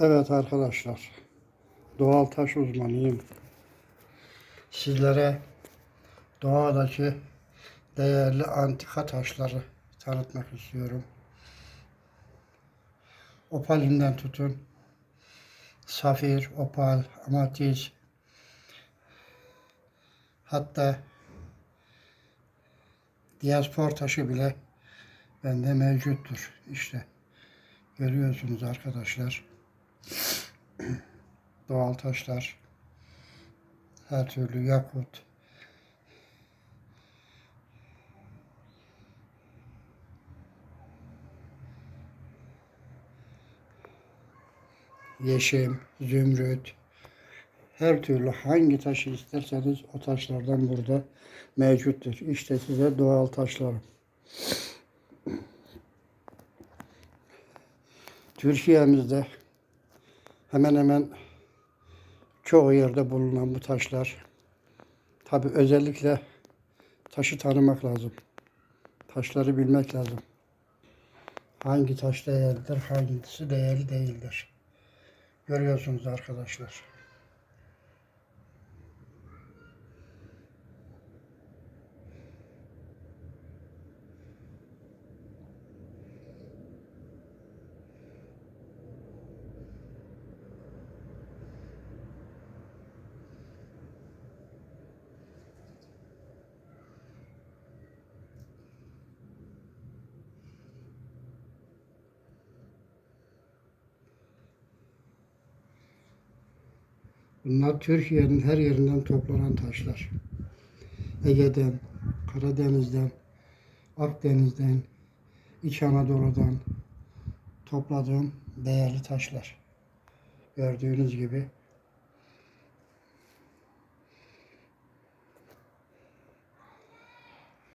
Evet arkadaşlar, doğal taş uzmanıyım. Sizlere doğadaki değerli antika taşları tanıtmak istiyorum. Opalinden tutun, safir, opal, amatist, hatta diaspor taşı bile bende mevcuttur. İşte görüyorsunuz arkadaşlar. Doğal taşlar, her türlü yakut, yeşim, zümrüt, her türlü hangi taşı isterseniz o taşlardan burada mevcuttur. İşte size doğal taşlarım. Türkiye'mizde hemen hemen çoğu yerde bulunan bu taşlar. Tabi özellikle taşı tanımak lazım. Taşları bilmek lazım. Hangi taş değerlidir, hangisi değerli değildir. Görüyorsunuz arkadaşlar. Bunlar Türkiye'nin her yerinden toplanan taşlar. Ege'den, Karadeniz'den, Akdeniz'den, İç Anadolu'dan topladığım değerli taşlar. Gördüğünüz gibi